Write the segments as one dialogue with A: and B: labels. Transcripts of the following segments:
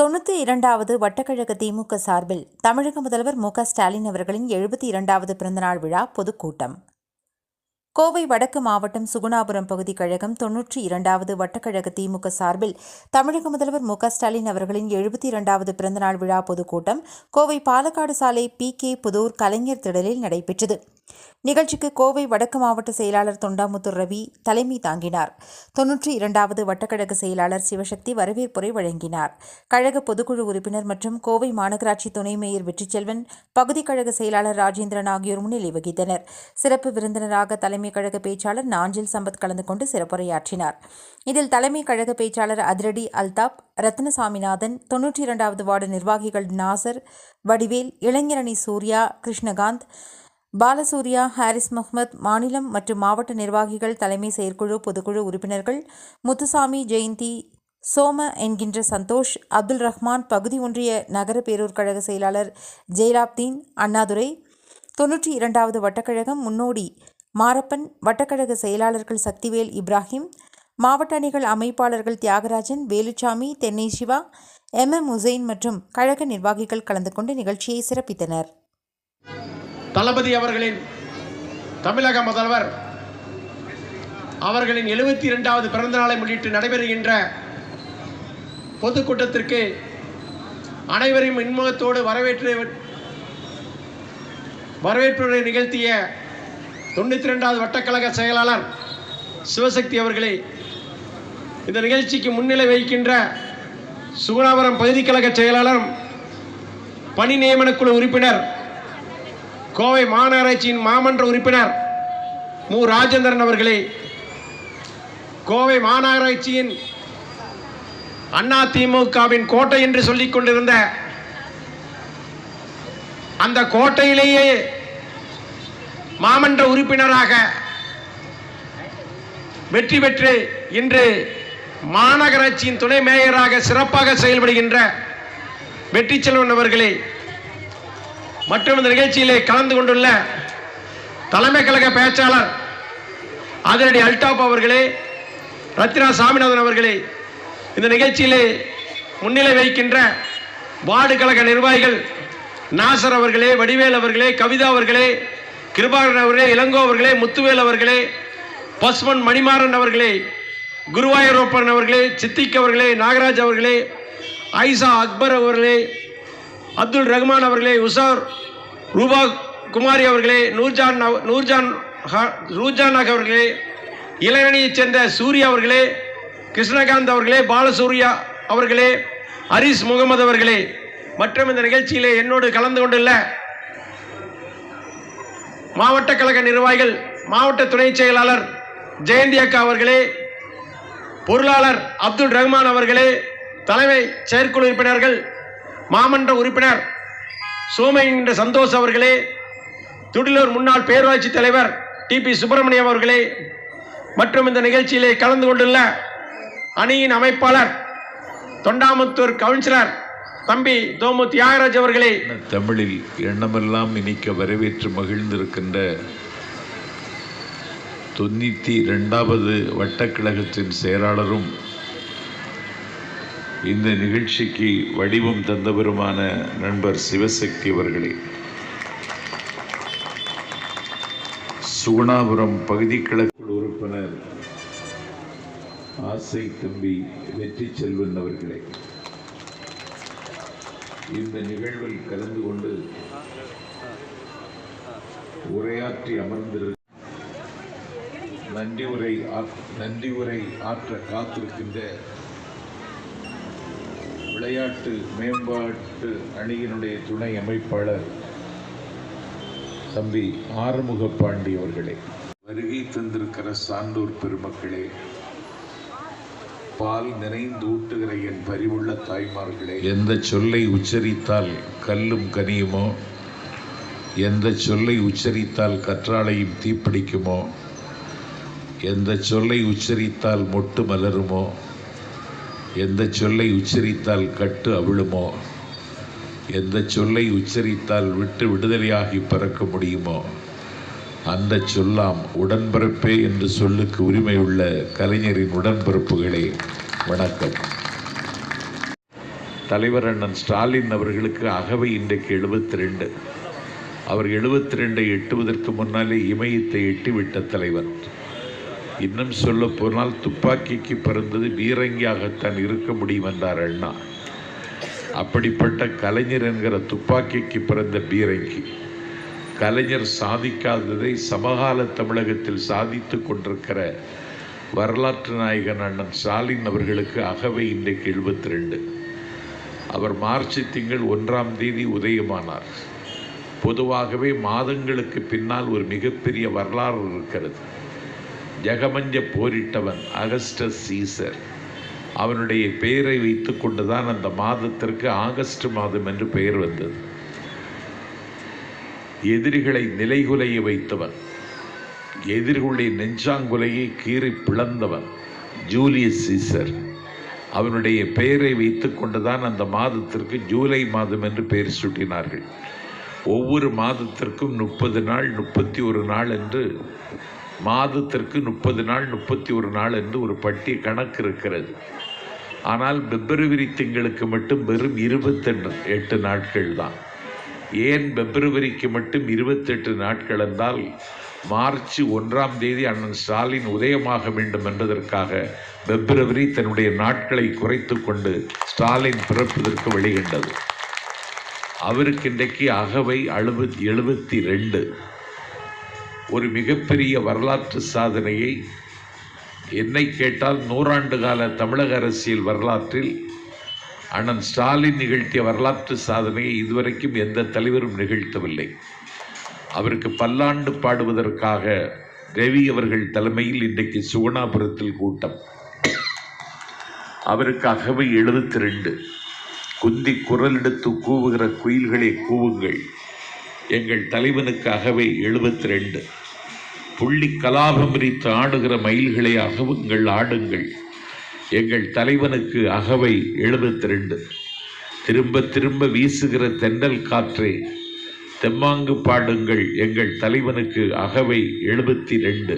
A: தொண்ணூற்றி இரண்டாவது வட்டக்கழக திமுக சார்பில் தமிழக முதல்வர் மு ஸ்டாலின் அவர்களின் எழுபத்தி இரண்டாவது பிறந்தநாள் விழா பொதுக்கூட்டம். கோவை வடக்கு மாவட்டம் சுகுணாபுரம் பகுதி கழகம் தொன்னூற்றி இரண்டாவது வட்டக்கழக திமுக சார்பில் தமிழக முதல்வர் மு ஸ்டாலின் அவர்களின் எழுபத்தி இரண்டாவது பிறந்தநாள் விழா பொதுக்கூட்டம் கோவை பாலக்காடு சாலை பி கே புதூர் கலைஞர் திடலில் நடைபெற்றது. நிகழ்ச்சிக்கு கோவை வடக்கு மாவட்ட செயலாளர் தொண்டாமுத்தூர் ரவி தலைமை தாங்கினார். தொன்னூற்றி இரண்டாவது வட்டக்கழக செயலாளர் சிவசக்தி வரவேற்புரை வழங்கினார். கழக பொதுக்குழு உறுப்பினர் மற்றும் கோவை மாநகராட்சி துணை மேயர் வெற்றிச்செல்வன் பகுதி கழக செயலாளர் ராஜேந்திரன் ஆகியோர் முன்னிலை வகித்தனர். சிறப்பு விருந்தினராக தலைமை கழக பேச்சாளர் நாஞ்சில் சம்பத் கலந்து கொண்டு சிறப்புரையாற்றினார். இதில் தலைமை கழக பேச்சாளர் அதிரடி அல்தாப் ரத்னசாமிநாதன் தொன்னூற்றி இரண்டாவது வார்டு நிர்வாகிகள் நாசர் வடிவேல் இளைஞரணி சூர்யா கிருஷ்ணகாந்த் பாலசூர்யா ஹாரிஸ் முகமது மாநிலம் மற்றும் மாவட்ட நிர்வாகிகள் தலைமை செயற்குழு பொதுக்குழு உறுப்பினர்கள் முத்துசாமி ஜெயந்தி சோம என்கின்ற சந்தோஷ் அப்துல் ரஹ்மான் பகுதி ஒன்றிய நகர பேரூர் கழக செயலாளர் ஜெயலாப்தீன் அண்ணாதுரை தொன்னூற்றி இரண்டாவது வட்டக்கழகம் முன்னோடி மாரப்பன் வட்டக்கழக செயலாளர்கள் சக்திவேல் இப்ராஹிம் மாவட்ட அணிகள் அமைப்பாளர்கள் தியாகராஜன் வேலுச்சாமி தென்னை சிவா எம் எம் உசைன் மற்றும் கழக நிர்வாகிகள் கலந்து கொண்டு நிகழ்ச்சியை சிறப்பித்தனர்.
B: தளபதி அவர்களின் தமிழக முதல்வர் அவர்களின் எழுபத்தி இரண்டாவது பிறந்தநாளை முன்னிட்டு நடைபெறுகின்ற பொதுக்கூட்டத்திற்கு அனைவரையும் இன்முகத்தோடு வரவேற்று வரவேற்புரை நிகழ்த்திய தொண்ணூற்றி ரெண்டாவது வட்டக்கழக செயலாளர் சிவசக்தி அவர்களே இந்த நிகழ்ச்சிக்கு முன்னிலை வகிக்கின்ற சுகுணாபுரம் பகுதி கழக செயலாளர் பணி நியமனக்குழு உறுப்பினர் கோவை மாநகராட்சியின் மாமன்ற உறுப்பினர் மு. ராஜேந்திரன் அவர்களே கோவை மாநகராட்சியின் அண்ணா திமுகவின் கோட்டை என்று சொல்லிக் கொண்டிருந்த அந்த கோட்டையிலேயே மாமன்ற உறுப்பினராக வெற்றி பெற்று இன்று மாநகராட்சியின் துணை மேயராக சிறப்பாக செயல்படுகின்ற வெற்றி செல்வன் அவர்களே மற்றும் இந்த நிகழ்ச்சியிலே கலந்து கொண்டுள்ள தலைமை கழக பேச்சாளர் அதிரடி அல்டாப் அவர்களே ரத்னா சாமிநாதன் அவர்களே இந்த நிகழ்ச்சியிலே முன்னிலை வகிக்கின்ற வார்டு கழக நிர்வாகிகள் நாசர் அவர்களே வடிவேல் அவர்களே கவிதா அவர்களே கிருபாகரன் அவர்களே இளங்கோ அவர்களே முத்துவேல் அவர்களே பஸ்மன் மணிமாறன் அவர்களே குருவாயூரப்பன் அவர்களே சித்திக் அவர்களே நாகராஜ் அவர்களே ஐசா அக்பர் அவர்களே அப்துல் ரஹ்மான் அவர்களே உஷார் ரூபா குமாரி அவர்களே நூர்ஜான் நூர்ஜான் ரூஜான் அவர்களே இளைஞனையைச் சேர்ந்த சூர்யா அவர்களே கிருஷ்ணகாந்த் அவர்களே பாலசூர்யா அவர்களே ஹரிஸ் முகமது அவர்களே மற்றும் இந்த நிகழ்ச்சியிலே என்னோடு கலந்து கொண்டுள்ள மாவட்ட கழக நிர்வாகிகள் மாவட்ட துணை செயலாளர் ஜெயந்தி அக்கா அவர்களே பொருளாளர் அப்துல் ரஹ்மான் அவர்களே தலைமை செயற்குழு உறுப்பினர்கள் மாமன்ற உறுப்பினர் சோமை என்கின்ற சந்தோஷ் அவர்களே துடிலூர் முன்னாள் பேரூராட்சி தலைவர் டிபி சுப்பிரமணியம் அவர்களே மற்றும் இந்த நிகழ்ச்சியிலே கலந்து கொண்டுள்ள அணியின் அமைப்பாளர் தொண்டாமுத்தூர் கவுன்சிலர் தம்பி தோமு தியாகராஜ் அவர்களே.
C: தமிழில் எண்ணமெல்லாம் இனிக்க வரவேற்று மகிழ்ந்திருக்கின்ற தொண்ணூற்றி ரெண்டாவது வட்டக்கழகத்தின் செயலாளரும் இந்த நிகழ்ச்சிக்கு வடிவம் தந்தவருமான நண்பர் சிவசக்தி அவர்களே. சுகுணாபுரம் பகுதி கிழக்கு உறுப்பினர் ஆசை தம்பி வெற்றி செல்வன் அவர்களே. இந்த நிகழ்வில் கலந்து கொண்டு உரையாற்றி அமர்ந்திரு நன்றி உரை நன்றி உரை ஆற்ற காத்திருக்கின்ற விளையாட்டு மேம்பாட்டு அணியினுடைய துணை அமைப்பாளர் தம்பி ஆறுமுக பாண்டி அவர்களே. வருகை தந்திருக்கிற சான்றோர் பெருமக்களே பால் நிறைந்து ஊட்டுகிற என் பரிவுள்ள தாய்மார்களே எந்த சொல்லை உச்சரித்தால் கல்லும் கனியுமோ? எந்த சொல்லை உச்சரித்தால் கற்றாழையும் தீப்பிடிக்குமோ? எந்த சொல்லை உச்சரித்தால் மொட்டு மலருமோ? எந்த சொல்லை உச்சரித்தால் கட்டு அவிழுமோ? எந்த சொல்லை உச்சரித்தால் விட்டு விடுதலையாகி பிறக்க முடியுமோ? அந்த சொல்லாம் உடன்பிறப்பே என்று சொல்லுக்கு உரிமை உள்ள கலைஞரின் உடன்பிறப்புகளே. வணக்கம். தலைவர் அண்ணன் ஸ்டாலின் அவர்களுக்கு அகவை இன்றைக்கு எழுபத்தி ரெண்டு அவர் எழுபத்தி ரெண்டை எட்டுவதற்கு முன்னாலே இமயத்தை எட்டிவிட்ட தலைவர். இன்னும் சொல்ல போனால் துப்பாக்கிக்கு பிறந்தது பீரங்கியாகத்தான் இருக்க முடியும் என்றார் அண்ணா. அப்படிப்பட்ட கலைஞர் என்கிற துப்பாக்கிக்கு பிறந்த பீரங்கி. கலைஞர் சாதிக்காததை சமகால தமிழகத்தில் சாதித்து கொண்டிருக்கிற வரலாற்று நாயகன் அண்ணன் ஸ்டாலின் அவர்களுக்கு அகவை இன்றைக்கு எழுபத்தி ரெண்டு அவர் மார்ச் திங்கள் ஒன்றாம் தேதி உதயமானார். பொதுவாகவே மாதங்களுக்கு பின்னால் ஒரு மிகப்பெரிய வரலாறு இருக்கிறது. ஜெகமஞ்ச போரிட்டவன் அகஸ்டஸ் சீசர். அவனுடைய பெயரை வைத்து கொண்டுதான் அந்த மாதத்திற்கு ஆகஸ்ட் மாதம் என்று பெயர் வந்தது. எதிரிகளை நிலைகுலைய வைத்தவன் எதிரிகளுடைய நெஞ்சாங்குலையை கீறி பிளந்தவன் ஜூலியஸ் சீசர். அவனுடைய பெயரை வைத்து கொண்டுதான் அந்த மாதத்திற்கு ஜூலை மாதம் என்று பெயர் சூட்டினார்கள். ஒவ்வொரு மாதத்திற்கும் முப்பது நாள் முப்பத்தி ஒரு நாள் என்று மாதத்திற்கு முப்பது நாள் முப்பத்தி ஒரு நாள் என்று ஒரு பட்டி கணக்கு இருக்கிறது. ஆனால் பிப்ரவரி திங்களுக்கு மட்டும் வெறும் இருபத்தெண்டு எட்டு நாட்கள் தான். ஏன் பிப்ரவரிக்கு மட்டும் இருபத்தெட்டு நாட்கள் என்றால் மார்ச் ஒன்றாம் தேதி அண்ணன் ஸ்டாலின் உதயமாக வேண்டும் என்பதற்காக பிப்ரவரி தன்னுடைய நாட்களை குறைத்து கொண்டு ஸ்டாலின் பிறப்பதற்கு வெளிகண்டது அவருக்கு இன்றைக்கு அகவை அழுபத் எழுபத்தி ரெண்டு. ஒரு மிகப்பெரிய வரலாற்று சாதனையை என்னை கேட்டால் நூறாண்டு கால தமிழக அரசியல் வரலாற்றில் அண்ணன் ஸ்டாலின் நிகழ்த்திய வரலாற்று சாதனையை இதுவரைக்கும் எந்த தலைவரும் நிகழ்த்தவில்லை. அவருக்கு பல்லாண்டு பாடுவதற்காக ரவி அவர்கள் தலைமையில் இன்றைக்கு சுகுணாபுரத்தில் கூட்டம். அவருக்கு அகவை எழுபத்தி ரெண்டு. குந்தி குரல் எடுத்து கூவுகிற குயில்களை கூவுங்கள். எங்கள் தலைவனுக்கு அகவை எழுபத்தி ரெண்டு. புள்ளி கலாபம் விரித்து ஆடுகிற மயில்களை அகவுங்கள் ஆடுங்கள். எங்கள் தலைவனுக்கு அகவை எழுபத்தி ரெண்டு திரும்ப திரும்ப வீசுகிற தென்றல் காற்றே தெம்மாங்கு பாடுங்கள் எங்கள் தலைவனுக்கு அகவை எழுபத்தி ரெண்டு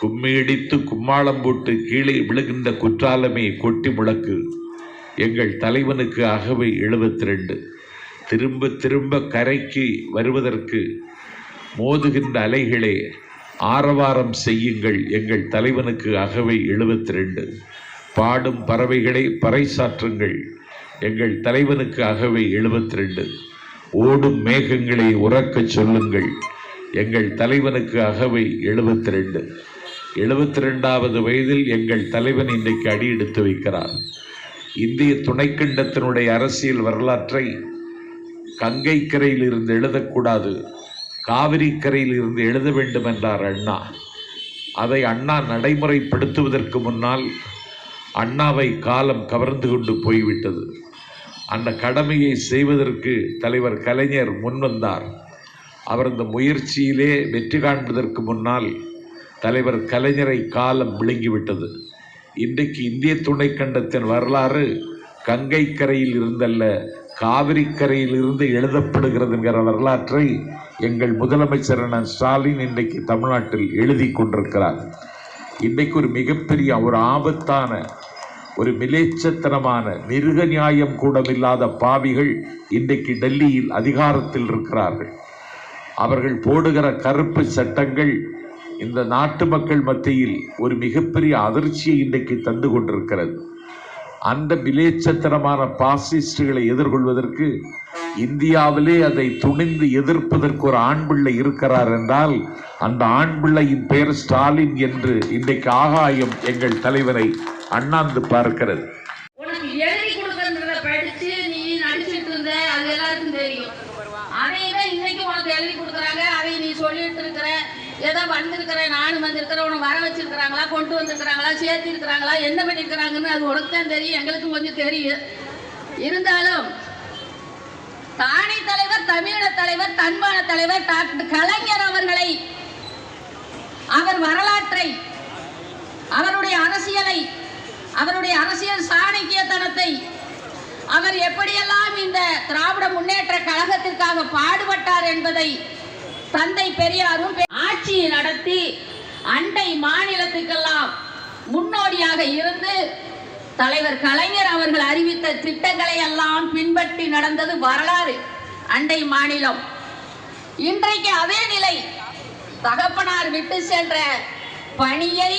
C: கும்மியடித்து கும்மாளம் போட்டு கீழே விழுகின்ற குற்றாலமே கொட்டி முழக்கு எங்கள் தலைவனுக்கு அகவை எழுபத்தி ரெண்டு திரும்ப திரும்ப கரைக்கு வருவதற்கு மோதுகின்ற அலைகளே ஆரவாரம் செய்யுங்கள். எங்கள் தலைவனுக்கு அகவை எழுபத்தி ரெண்டு பாடும் பறவைகளை பறைசாற்றுங்கள். எங்கள் தலைவனுக்கு அகவை எழுபத்தி ரெண்டு ஓடும் மேகங்களை உறக்கச் சொல்லுங்கள். எங்கள் தலைவனுக்கு அகவை எழுபத்தி ரெண்டு எழுபத்தி ரெண்டாவது வயதில் எங்கள் தலைவன் இன்றைக்கு அடி எடுத்து வைக்கிறார். இந்திய துணைக்கண்டத்தினுடைய அரசியல் வரலாற்றை கங்கை கரையில் இருந்து எழுதக்கூடாது. காவிரி கரையில் இருந்து எழுத வேண்டும் என்றார் அண்ணா. அதை அண்ணா நடைமுறைப்படுத்துவதற்கு முன்னால் அண்ணாவை காலம் கவர்ந்து கொண்டு போய்விட்டது. அந்த கடமையை செய்வதற்கு தலைவர் கலைஞர் முன்வந்தார் அவர் இந்த முயற்சியிலே வெற்றி காண்பதற்கு முன்னால் தலைவர் கலைஞரை காலம் விழுங்கிவிட்டது. இன்றைக்கு இந்திய துணைக்கண்டத்தின் வரலாறு கங்கை கரையில் இருந்தல்ல காவிரி எழுதப்படுகிறது என்கிற வரலாற்றை எங்கள் முதலமைச்சர் அண்ணன் ஸ்டாலின் இன்றைக்கு தமிழ்நாட்டில் எழுதி கொண்டிருக்கிறார். இன்றைக்கு ஒரு மிகப்பெரிய ஒரு ஆபத்தான ஒரு மிலேச்சத்தனமான மிருக நியாயம் கூடமில்லாத பாவிகள் இன்றைக்கு டெல்லியில் அதிகாரத்தில் இருக்கிறார்கள். அவர்கள் போடுகிற கருப்பு சட்டங்கள் இந்த நாட்டு மக்கள் மத்தியில் ஒரு மிகப்பெரிய அதிர்ச்சியை இன்றைக்கு தந்து கொண்டிருக்கிறது. அந்த மிலேச்சத்தனமான பாசிஸ்டுகளை எதிர்கொள்வதற்கு இந்தியாவிலே அதை துணிந்து எதிர்ப்பதற்கு ஒரு ஆண் பிள்ளை இருக்கிறார் என்றால் அந்த ஆண் பிள்ளையின் பெயர் ஸ்டாலின் என்று இன்றைக்கு ஆகாயம் எங்கள் தலைவரை அண்ணாந்து பார்க்கிறது
D: உனக்கு எழுதி கொடுக்கறத படிச்சு நீ நடிச்சிட்டு இருந்த அது எல்லாருக்கும் தெரியும் அதையே தான் இன்னைக்கு உனக்கு எழுதி கொடுக்குறாங்க அதை நீ சொல்லிட்டு இருக்கிற வந்திருக்கிறேன் நானும் வந்திருக்கிறேன் உனக்கு வர வச்சிருக்கிறாங்களா கொண்டு வந்திருக்கிறாங்களா சேர்த்து இருக்கிறாங்களா என்ன பண்ணியிருக்கிறாங்கன்னு அது உனக்கு தான் தெரியும் எங்களுக்கும் கொஞ்சம் தெரியும். இருந்தாலும் தானி தலைவர் தமிழீழ தலைவர் தன்மான தலைவர் டாக்டர் கலைஞர் அவர்களை அவர் வரலாற்றை அவருடைய அரசியலை அவருடைய அரசியல் சாணக்கியத்தனத்தை அவர் எப்படியெல்லாம் இந்த திராவிட முன்னேற்ற கழகத்திற்காக பாடுபட்டார் என்பதை தந்தை பெரியாரும் ஆட்சியை நடத்தி அண்டை மாநிலத்துக்கெல்லாம் முன்னோடியாக இருந்து தலைவர் கலைஞர் அவர்கள் அறிவித்த திட்டங்களை எல்லாம் பின்பற்றி நடந்தது வரலாறு. அண்டை மாநிலம். இன்றைக்கு அதே நிலை. தகப்பனார் விட்டு சென்ற பணியை